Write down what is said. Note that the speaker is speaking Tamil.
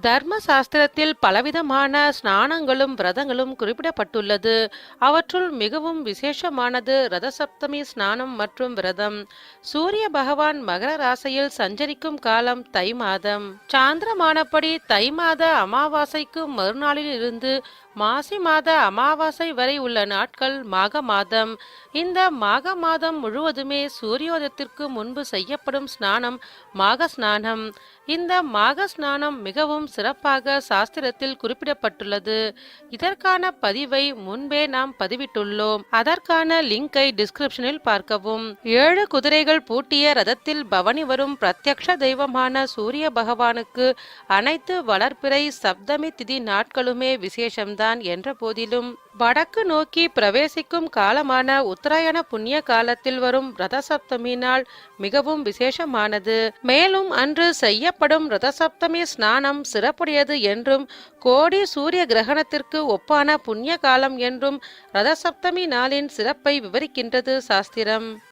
தர்ம சாஸ்திரத்தில் பலவிதமான ஸ்நானங்களும் விரதங்களும் குறிப்பிடப்பட்டுள்ளது. அவற்றுள் மிகவும் விசேஷமானது ரதசப்தமி ஸ்நானம் மற்றும் விரதம். சூரிய பகவான் மகர ராசியில் சஞ்சரிக்கும் காலம் தை மாதம். சாந்திரமானபடி தை மாத அமாவாசைக்கு மறுநாளில் இருந்து மாசி மாத அமாவாசை வரை உள்ள நாட்கள் மாக மாதம். இந்த மாக மாதம் முழுவதுமே சூரியோதயத்திற்கு முன்பு செய்யப்படும் ஸ்நானம் மாக ஸ்நானம். இந்த மாக ஸ்நானம் மிகவும் சிறப்பாக சாஸ்திரத்தில் குறிப்பிடப்பட்டுள்ளது. இதற்கான பதிவை முன்பே நாம் பதிவிட்டுள்ளோம். அதற்கான லிங்கை டிஸ்கிரிப்ஷனில் பார்க்கவும். ஏழு குதிரைகள் பூட்டிய ரதத்தில் பவனி வரும் பிரத்யக்ஷ தெய்வமான சூரிய பகவானுக்கு அனைத்து வளர்ப்பிறை சப்தமி திதி நாட்களுமே விசேஷம்தான். என்ற போதிலும் வடக்கு நோக்கி பிரவேசிக்கும் காலமான உத்தராயண புண்ணிய காலத்தில் வரும் ரதசப்தமி நாள் மிகவும் விசேஷமானது. மேலும் அன்று செய்யப்படும் ரதசப்தமி ஸ்நானம் சிறப்புடையது என்றும் கோடி சூரிய கிரகணத்திற்கு ஒப்பான புண்ணிய காலம் என்றும் ரதசப்தமி நாளின் சிறப்பை விவரிக்கின்றது சாஸ்திரம்.